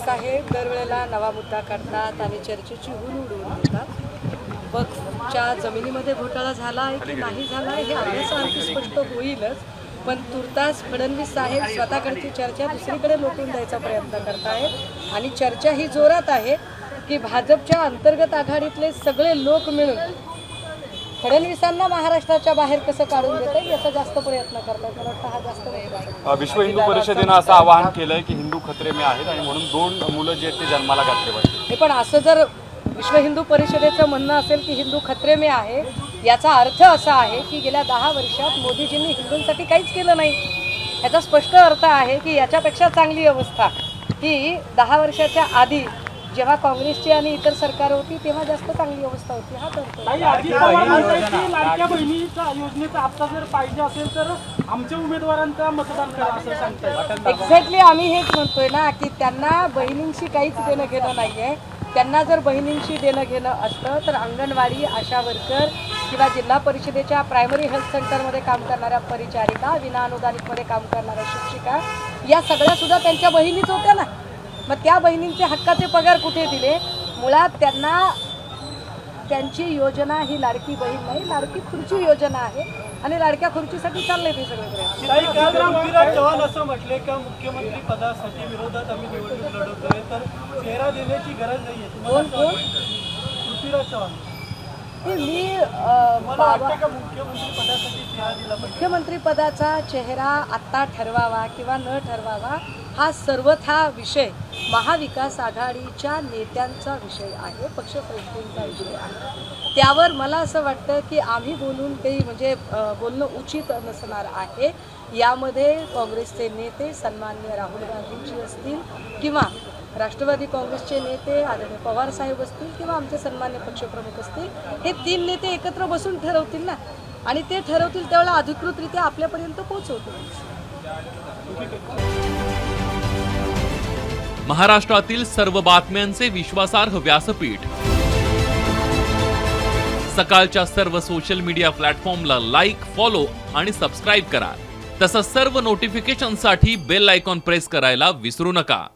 साहेब दरवेळेला नवा मुद्दा काढतात आणि चर्चेची हून उडवून देतात वक्फच्या जमिनीमध्ये घोटाळा झाला आहे की नाही झाला आहे हे अभ्यासाअंती स्पष्ट होईलच. पण तुर्तास फडणवीस साहेब स्वतःकडची चर्चा दुसरीकडे लोटून द्यायचा प्रयत्न करत आहेत आणि चर्चा ही जोरात आहे की भाजपच्या अंतर्गत आघाडीतले सगळे लोक मिळून फडणवीसांना महाराष्ट्राच्या बाहेर कसं काढून देता येईल याचा जास्त प्रयत्न करतात मला वाटतं हा जास्त विश्व हिंदू परिषदेनं असं आवाहन केलंय की हिंदू खतरे में आहेत आणि म्हणून दोन मुलं जे आहेत ते जन्माला घातले पाहिजे. पण असं जर विश्व हिंदू परिषदेचं म्हणणं असेल की हिंदू खत्रे में आहे याचा अर्थ असा आहे की गेल्या दहा वर्षात मोदीजींनी हिंदूंसाठी काहीच केलं नाही. याचा स्पष्ट अर्थ आहे की याच्यापेक्षा चांगली अवस्था ही दहा वर्षाच्या आधी जेव्हा काँग्रेसची आणि इतर सरकार होती तेव्हा जास्त चांगली अवस्था होती. हा लाडक्या बहिणीचा योजनेचा हप्ता जर पाहिजे असेल तर आमच्या उमेदवारांचा मतदान करा असं सांगतायत. एक्झॅक्टली आम्ही हेच म्हणतोय ना की त्यांना बहिणींशी काहीच देणं घेणं नाही आहे त्यांना जर बहिणींशी देणं घेणं असतं तर अंगणवाडी आशा वर्कर किंवा जिल्हा परिषदेच्या प्रायमरी हेल्थ सेंटरमध्ये काम करणाऱ्या परिचारिका विनाअनुदानितमध्ये काम करणाऱ्या शिक्षिका या सगळ्या सुद्धा त्यांच्या बहिणीच होत्या ना. मग त्या बहिणींचे हक्काचे पगार कुठे दिले? मुळात त्यांना त्यांची योजना ही लाडकी बहीण नाही लाडकी खुर्ची योजना आहे आणि लाडक्या खुर्चीसाठी चाललंय ते सगळे चव्हाण असं म्हटले का मुख्यमंत्री पदासाठी विरोधात आम्ही निवडणूक लढवतोय तर चेहरा देण्याची गरज नाहीये. तुम्हाला कोण कोण? पृथ्वीराज चव्हाण. हे मी मुख्यमंत्री पदासाठी मुख्यमंत्रीपदाचा चेहरा आत्ता ठरवावा किंवा न ठरवावा हा सर्वथा विषय महाविकास आघाडीच्या नेत्यांचा विषय आहे पक्षश्रेष्ठींचा विषय आहे. त्यावर मला असं वाटतं की आम्ही बोलून काही म्हणजे बोलणं उचित नसणार आहे. यामध्ये काँग्रेसचे नेते सन्मान्य राहुल गांधीजी असतील किंवा राष्ट्रवादी काँग्रेसचे नेते आदरणीय पवार साहेब असतील किंवा आमचे सन्मान्य पक्षप्रमुख असतील हे तीन नेते एकत्र बसून ठरवतील ना. आणि ते ठरवतील त्यावेळेला अधिकृतरित्या आपल्यापर्यंत पोहोचवतो महाराष्ट्रातील सर्व बातम्यांचे विश्वासार्ह व्यासपीठ. सकाळच्या सर्व सोशल मीडिया प्लॅटफॉर्मला लाईक फॉलो आणि सबस्क्राईब करा. तसंच सर्व नोटिफिकेशनसाठी बेल आयकॉन प्रेस करायला विसरू नका.